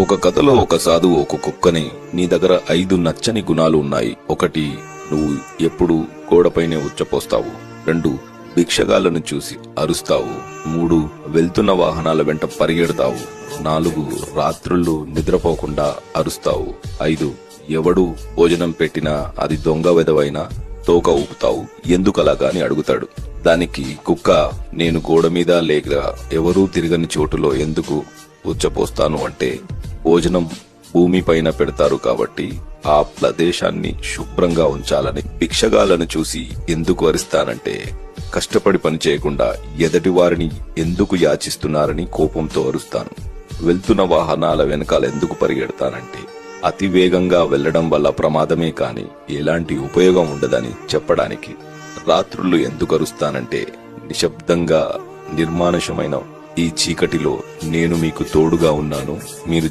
ఒక కథలో ఒక సాధువు ఒక కుక్కని నీ దగ్గర ఐదు నచ్చని గుణాలు ఉన్నాయి. ఒకటి నువ్వు ఎప్పుడు గోడపైనే ఉచ్చపోస్తావు. రెండు భిక్షగాలను చూసి అరుస్తావు. మూడు వెళ్తున్న వాహనాల వెంట పరిగెడతావు. నాలుగు రాత్రుళ్ళు నిద్రపోకుండా అరుస్తావు. ఐదు ఎవడు భోజనం పెట్టినా అది దొంగ వెదవైనా తోక ఊపుతావు. ఎందుకలాగా అని అడుగుతాడు. దానికి కుక్క నేను గోడ మీద లేక ఎవరూ తిరగని చోటులో ఎందుకు ఉచ్చపోస్తాను అంటే భోజనం భూమి పైన పెడతారు కాబట్టి ఆ ప్రదేశాన్ని శుభ్రంగా ఉంచాలని భిక్షగాలను చూసి ఎందుకు అరుస్తానంటే కష్టపడి పని చేయకుండా ఎదటి వారిని ఎందుకు యాచిస్తున్నారని కోపంతో అరుస్తాను. వెళ్తున్న వాహనాల వెనకాల ఎందుకు పరిగెడతానంటే అతి వేగంగా వెళ్ళడం వల్ల ప్రమాదమే కాని ఎలాంటి ఉపయోగం ఉండదని చెప్పడానికి. రాత్రులు ఎందుకు అరుస్తానంటే నిశ్శబ్దంగా నిర్మానుషమైన ఈ చీకటిలో నేను మీకు తోడుగా ఉన్నాను మీరు